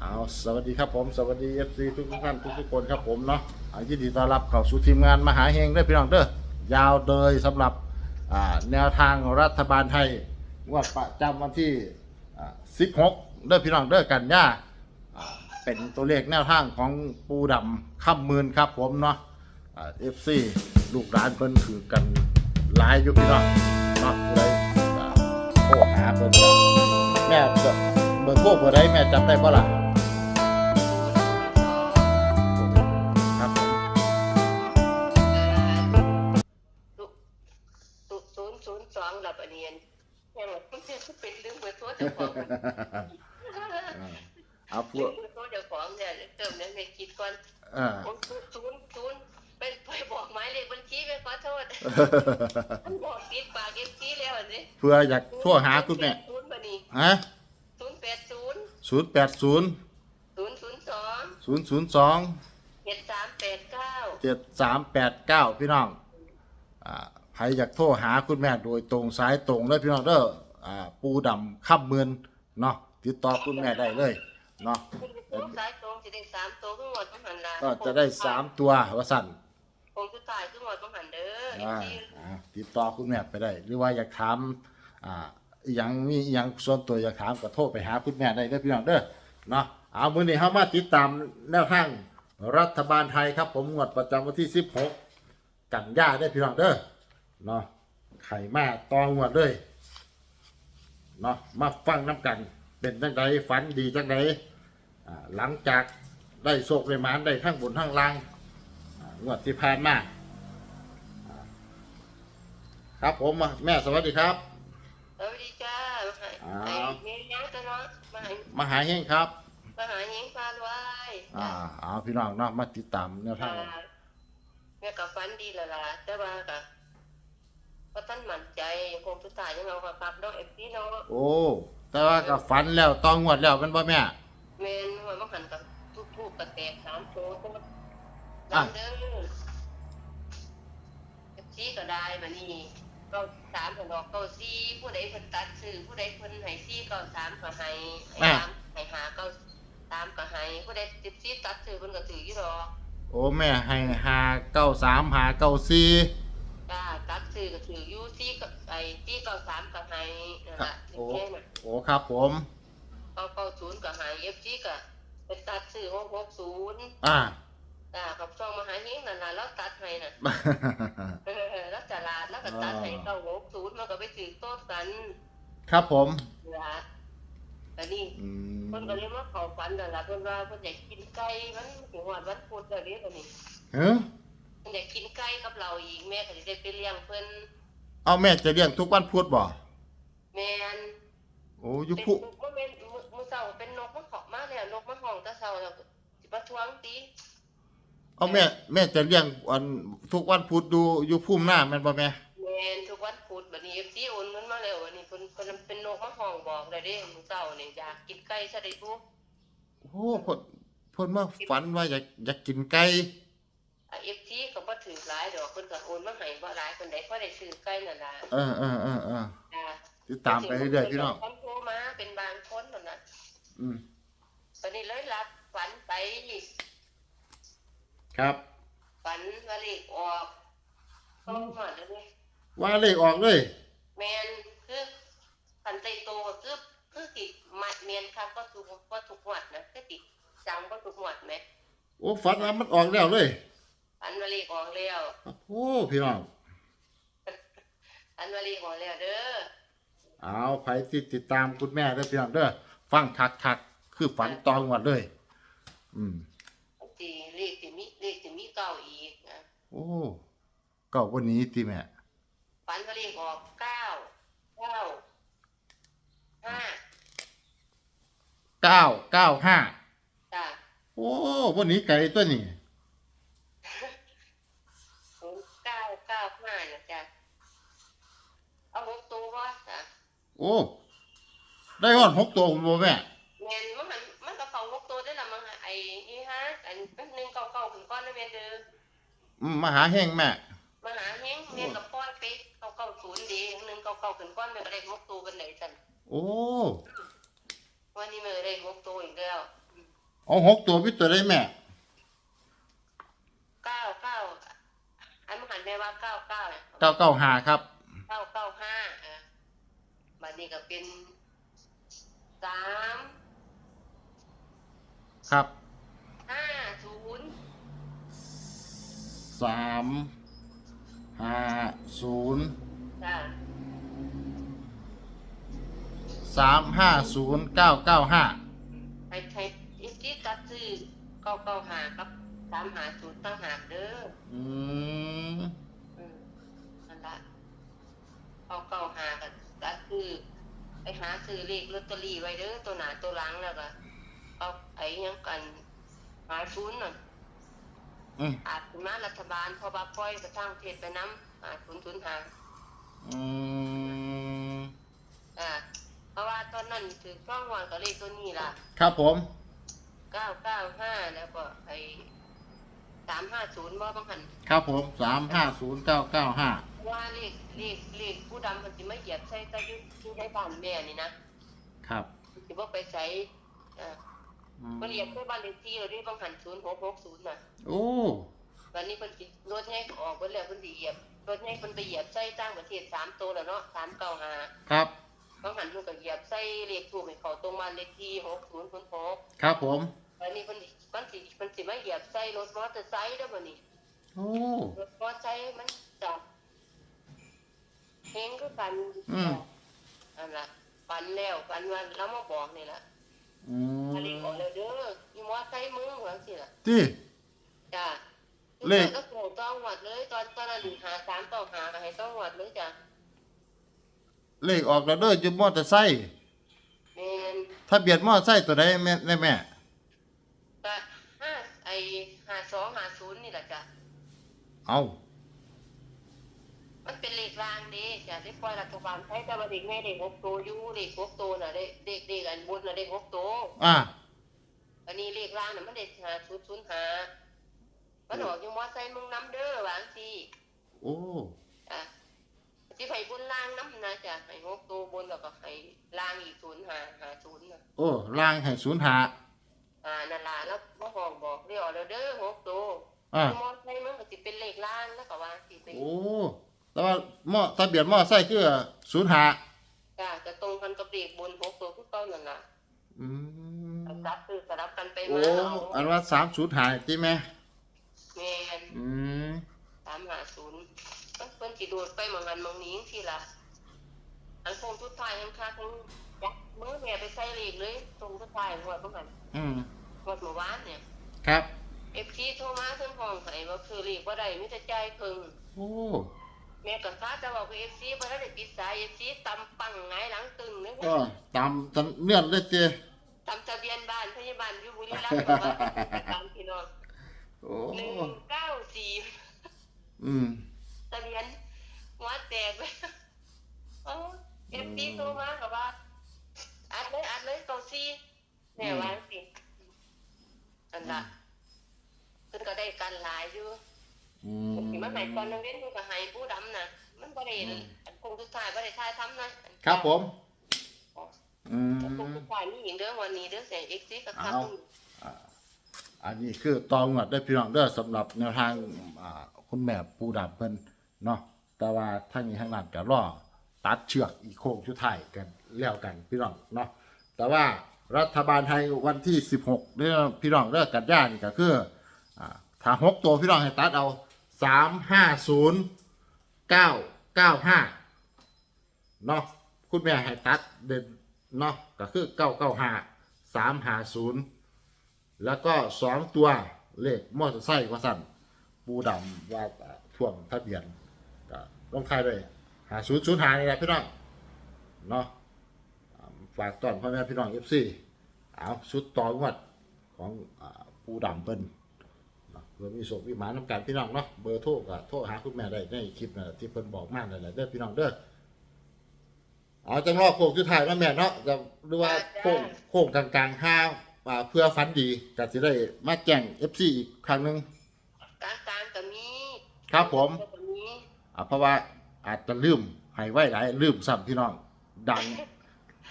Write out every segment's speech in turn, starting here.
เอาสวัสดีครับผมสวัสดีเอฟซีทุกท่านทุกทุกคนครับผมเนาะเอายินดีต้อนรับเข้าสู่ทีมงานมหาเฮงด้อพี่น้องเด้อยาวเลยสำหรับอ่าแนวทางรัฐบาลไทยงวดประจำวันที่อ่า16เด้อพี่น้องเด้อกันย่าอ่าเป็นตัวเลขแนวทางของปูดำค่ำมืนครับผมเนาะเอฟซีลูกหลานเพิ่นถือกันหลายอยู่พี่น้องเนาะผู้ใดอ่าโทรหาเพิ่นก็แม่จะเบอร์โทรเบอร์ใดแม่จำได้บ่ล่ะ นย์ศูนย์สองหลับอันเนียนยังมันจะเป็นลืมเบอร์โทรเจ้าของเอาพลืวกมเบอร์โทรเจ้าของเนี่ยเติมเนี่ยในคิดก่อนเออผมศูนย์ศูนย์ศูนย์เป็นไปบอกหมายเลขบัญชีไปขอโทษมันบอกปิดปากเอฟซีแล้วนี่เพื่ออยากทั่วหาคุณแม่ศูนย์บัดนี้ฮะศูนย์แปดศูนย์ศูนย์แปดศูนย์ศูนย์ศูนย์สองศูนย์ศูนย์สอง เจ็ดสามแปดเก้า เจ็ดสามแปดเก้าพี่น้อง อ่าใครอยากโทรหาคุณแม่โดยตรงสายตรงเลยพี่น้องเด้ออ่าปูดำข้ามเมือนเนาะติดต่อคุณแม่ได้เลยเนาะคุณโค้งสายตรงจะได้สามตัวขึ้นหมดต้องหันละก็จะได้สามตัววสั่นคงสุดท้ายขึ้นหมดต้องหันเด้ออ่า FC อ่าติดต่อคุณแม่ไปได้ หรือว่าอยากถามอ่าอหยังมีอหยังส่วนตัวอยากถามก็โทรไปหาคุณแม่ได้เด้อพี่น้องเด้อเนาะเอามื้อนี้เฮามาติดตามแนวทางรัฐบาลไทยครับ ผมงวดประจำวันที่ 16 กันยาได้อพี่น้องเด้อ เนาะไข่มาตองวดเลยเนาะมาฟังน้ำกัน เป็นจังไดฝันดีจังไดอ่าหลังจากได้โชคได้หมานได้ทั้งบนทั้งล่างอ่างวดที่ผ่านมาครับผมมาแม่สวัสดีครับสวัสดีจ้าอ้าวไอ้เฮียยังกันเนาะมาหามาหาเฮงครับมาหาเฮียงพานไว้อ่าเอาพี่น้องเนาะมาติดตามแนวทางแม่กับฟันดีและล่ะแต่ว่ากับ พอท่านมั่นใจคงสุดท้ายยังเอากับปักดอกเอฟซีเนาะโอ้ แต่ว่าก็ฝันแล้วต้องงวดแล้วเป็นบ่แม่ แม่นว่ามันหันกับทุกทุกๆกระแตกสามโตก็อะลำเด้อเอฟซีก็ได้มานี่ก็สามผนดอกเก้าซีผู้ใดเพิ่นตัดซื้อผู้ใดเพิ่นให้ซีก็สามก็ให้ให้สามให้หาก็สามก็ให้ผู้ใดติดซีตัดซื้อเพิ่นก็ถืออยู่ดอก โอ้แม่ให้หาเก้าสามหาเก้าสี่ จ้าตัดซื้อก็ถืออยู่ซีก็ไอ้ซีก็สามก็ให้นั่นล่ะโอ้แค่นั้นโอ้ครับผม เก้าเก้าศูนย์ก็ให้เอฟซีก็เป็นตัดซื้อหกหกศูนย์อ่า จ้ากับช่องมหาเฮงนั่นล่ะแล้วตัดให้น่ะ เออแล้วตลาดแล้วก็ตัดให้เก้าหกศูนย์มันก็ไปถือโต๊ะกันครับผม นะแต่นี่อืมคนก็เลยมาเข้าฝันนั่นล่ะเพิ่นว่าเพิ่นอยากกินไก่มันถึงวันวันพุธแล้วเด้ตัวนี้ เฮ้ยเพิ่น อยากกินไก่กับเราอีกแม่ก็สิได้ไปเลี้ยงเพิ่นเอาแม่จะเลี้ยงทุกวันพุธบ่แม่นโอ้อยุเป็นพุบ่แม่นมื้อมื้อเช้าเป็นนกมันเขาะมาแล้วนกมันห้องแต่เช้าแล้วสิมาทวงติเอาแม่แม่จะเลี้ยงวันทุกวันพุธดูอยู่ภูมิหน้าแม่นบ่แม่ แม่นทุกวันพุธบัดนี้ FC โอนเงินมาแล้ววันนี้เพิ่นเพิ่นเป็นนกมาห้องบอกได้เด้มื้อเช้านี่อยากกินไก่ซะได้ทุกโอ้เพิ่นเพิ่นมาฝันว่าอยากอยากกินไก่ เอฟซีก็บ่ถือหลายดอกเพิ่นก็โอนมาให้บ่หลายเพิ่นได้พอได้ซื้อไก่นั่นล่ะเออเออเออเออจ้าติดตามไปเรื่อยๆพี่น้องคนโทรมาเป็นบางคนนั่นน่ะอืมตอนนี้เลยรับฝันไปครับ ฝันว่าเลขออกต้องหมดแล้วนี่ว่าเลขออกเลย แม่นคือฝันใจโตก็คือคือสิมัดเมียนครับก็ถูกก็ถูกหวดนะคือสิจำก็ถูกหวดไหมโอ้ฝันว่ามันออกแล้วเลย ฝันว่าเลขออกแล้วโอ้พี่น้องฝันว่าเลขออกแล้วเด้อเอาใครที่ติดตามคุณแม่ได้อพี่น้องเด้อฟังคักคักๆคือฝันตองวันเลย อืมสิเลขสิมีเลขสิมีเก้าอีกนะโอ้เก่าวันนี้ติแม่ฝันว่าเลขออกเก้าเก้าห้าเก้าเก้าห้าจ้ะโอ้วันนี้ไก่ตัวนี้ ศูนย์เก้าเก้าห้านะจ้ะเอาหกตัววะจ้ะ โอ้ ได้หอดหกตัวคุณโบแม่ แมนมันหันมันก็เข้าหกตัวได้ละมั้งไอ้นี่ฮะอันเป็นหนึ่งเก้าเก้าถึงก้อนนะแมนเด้ออืมมาหาแห้งแม่ มาหาเฮงแมนกับป้อนไปเก้าเก้าศูนย์ดีหนึ่งเก้าเก้าถึงก้อนแมันก็ได้หกตัวเป็นไหนจันโอ้ วันนี้มันก็ได้หกตัวอีกแล้วเอาหกตัวพิตัวได้แม่ เก้าเก้าอันมันหันแม่ว่าเก้าเก้าเนี่ยเก้าเก้าหาครับ เก้าเก้าห้าอะบัด นี้ก็เป็นสามครับห้าศูนย์สามห้าศูนย์จ้ะสามห้าศูนย์เก้าเก้าห้าให้ให้อีกที่ตัดซื้อเก้าเก้าห้ากับสามหาศูนย์ตั้งหากเด้ออืม อืมนั่นละเก้าเก้าห้ากับ ตัดซื้อไปหาซื้อเลขลอตเตอรี่ไว้เด้อตัวหนาตัวหลังแล้วก็เอาไอ้หยังกันหาศูนย์น่ะอืมอาจสิมารัฐบาลเพอบาปล่อยกระทั่งเทศไปน้ำอาจศูนย์ศูนย์หาอืมอ่าเพราะว่าตอนนั้นถือช่องวันก็เลขตัวนี้ล่ะครับผม เก้าเก้าห้าแล้วก็ไอ้สามห้าศูนย์ว่าบางหันครับผมสามห้าศูนย์เก้าเก้าห้าเพราะ ว่าเลขเลขเลขผู้ดำมันสิไม่เหยียบใส่ตะยุที่ในบ้านแม่นี่นะครับสิว่าไปใส่อ่าอืมมันเหยียบใส่บ้านเลขที่เราได้บางหันศูนย์หกหกศูนย์น่ะโอ้วันนี้เพิ่นสิรถแห่ออกเพิ่นแล้วเพิ่นสิเหยียบรถแห่เพิ่นไปเหยียบใส่ต่างประเทศสามตัวแล้วเนาะสามเก้าห้าครับบางหันเพิ่นก็เหยียบใส่เลขถูกให้เขาตรงบ้านเลขที่หกศูนย์ศูนย์หกครับผมวันนี้เพิ่นสิเพิ่นสิเพิ่นสิมาเหยียบใส่รถมอเตอร์ไซค์เด้อบัดนี้ โอ้ รถมอเตอร์ไซค์มันจับ เฮงคือกันอืมอันละปันแล้วปันว่าแล้วมาบอกนี่ละอือันนี้มบอกแล้วเด้อมีมอเตอร์ไซค์มึงว่าสิล่ะที่ จ้าเลข ก็ส่งต้องหวัดเลย ตอนตอนนั้นหาสามต่อหาก็ให้ต้องหวัดเลยจ้ะเลขออกแล้วเด้อจุดมอเตอร์ไซค์แม่นทะเบียนมอเตอร์ไซค์ตัวใดแม่ได้แม่ ก็ห้าไอห้าสองห้าศูนย์นี่แหละจ้ะเอา มันเป็นเลขรางเด้จ้ะที่ปล่อยรัฐบาลใช้แต่ว่าเด็กแม่เด็กหกตัวอยู่เด็กหกตัวน่ะเด็กเด็กเด็กอันบนน่ะเด็กหกตัวอ่าอันนี้เลขรางน่ะมันเด็กหาศูนย์ศูนย์หามันออกอยู่มอไซค์มึงน้ำเด้อวาจังสิโอ้อะสิให้บนล่างน้ำนะจ้ะให้หกตัวบนแล้วก็ให้ล่างอีกศูนย์หาหาศูนย์น่ะโอ้ล่างให้ศูนย์หาอ่านั่นล่ะแล้วบ่ห้องบอกเรียกแล้วเด้อหกตัวอ่ามอไซค์มันก็สิเป็นเลขล่างแล้วก็ว่าสิไปโอ้ แต่ว่ามอทะเบียนมอเตอร์ไซค์คือศูนย์หาจ้ะจะตรงกันกับเลขบนหกตัวคือเก่านั่นล่ะอืมสลับคือสลับกันไปโอ้มาเอาอันว่าสามศูนย์หาที่แม่แม่นอืมสามหาศูนย์ก็เพิ่นสิโดดไปหมองกันหมองนี้สิล่ะอันคงทุดท้ายทั้งค่าทั้งยักมือแม่ไปใส่เลขเลยตรงทุดท้ายหัวบ่หันอืมหัวเมื่อวานเนี่ยครับ เอฟซีโทรมาเพิ่นห้องให้ว่าคือเลขบ่ได้มีแต่จ่ายเพิ่ง โอ้ แม่ก็คาจะบอกกับเอฟซีบ่ทันได้ปิดสายเอฟซีตำปังหงายหลังตึงเลยก็ตามจำเนื่อนเลยเจ ตำทะเบียนบ้านพยาบาลอยู่บุรีรัมย์บอกว่าตามพี่น้องโอ้194อืม ทะเบียนหัวแตกเลยเออเอฟซีโทรมาก็ว่า อัดเลยอัดเลยเกาซีแม่ว่าสิอันน่ะเพิ่นก็ได้กันหลายอยู่ อืมสิมาให้ตอนนังเล่นเพิ่นก็ให้ผู้ดำน่ะมันบ่ได้อันคงสุดท้ายบ่ได้ทายทำนะครับผม อือันคงมสุดท้ายนี่อีกเด้อวันนี้เด้อเสียงเอ็กซี่กับครับเอา อ่าอันนี้คือตองวดได้พี่น้องเด้อสำหรับแนวทางอ่าคุณแม่ปูดำเพิ่นเนาะแต่ว่าทางนี้ทางนั้นก็รอตัดเชือกอีกโค้งสุดท้ายกันแล้วกันพี่น้องเนาะแต่ว่ารัฐบาลไทยวันที่ 16เด้อพี่น้องเด้อกันยานี่ก็คืออ่าถ้าหกตัวพี่น้องให้ตัดเอา 350 995เนาะคุณแม่ให้ตัดเด่นเนาะก็คือ995 350แล้วก็สองตัวเลขมอเตอร์ไซค์ว่าสั่นปูดำว่าท่วงทะเบียนก็ลงท้ายด้วยหาศูนย์ศูนย์หานี่แหละพี่น้องเนาะฝากตอนพ่อแม่พี่น้องเอฟซีเอาชุดต่องวดของอปูดำเปิ้น เนาะเพื่อมีโศกมีหมาน้ำกันพี่น้องเนาะเบอร์โทรก็โทรหาคุณแม่ได้ในคลิปนะที่เพิ่นบอกมานั่นแหละเด้อพี่น้องเด้อเอาจังรอบโค้งสุดท้ายเนาะแม่เนาะจะหรือว่าโค้งโค้งกลางๆห้าอ่าเพื่อฟันดีก็จะได้มาแจ้ง FC อีกครั้งหนึ่งกลางกลางๆก็มีครับผม ก็มีอ่าเพราะว่าอาจจะลืมให้ไว้หลายลืมซ้ำพี่น้อง ดัง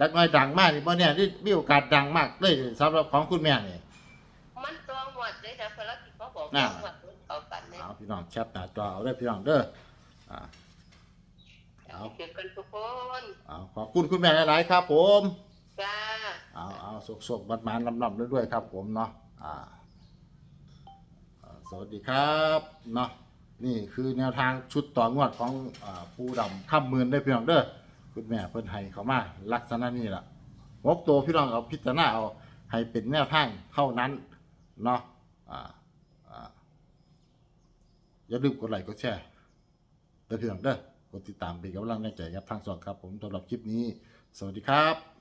ดังน้อยดังมากนี่บ่เนี่ยนี่มีโอกาสดังมากเลยสำหรับของคุณแม่นี่ดเลยนะเพราะเราที่ เขาบอกน่ะงวดเขากันเนี่ยเอาพี่น้องแชปหน้าจอเอาได้อพี่น้องเด้ออ่า เอาเกี่ยวกันทุกคนเอาขอบคุณคุณแม่หลายๆครับ ผม จ้า เอาเอาสกสกบัดมานลำลำๆด้วยๆครับ ผมเนาะอ่าอ่าสวัสดีครับเนาะนี่คือแนวทางชุดต่องวดของอ่าปูดำข้ามมืนได้อพี่น้องเด้อคุณแม่เพิ่นให้เขามาลักษณะนี้ล่ะงบตัวพี่น้องเอาพิจารณาเอาให้เป็นแนวทางเท่านั้นเนาะอ่าอ่า อย่าลืมกดไลค์กดแชร์แต่เพี่องเด้อกดติดตามเป็นกำลังใจครับทางสองครับผมสำหรับคลิปนี้ สวัสดีครับ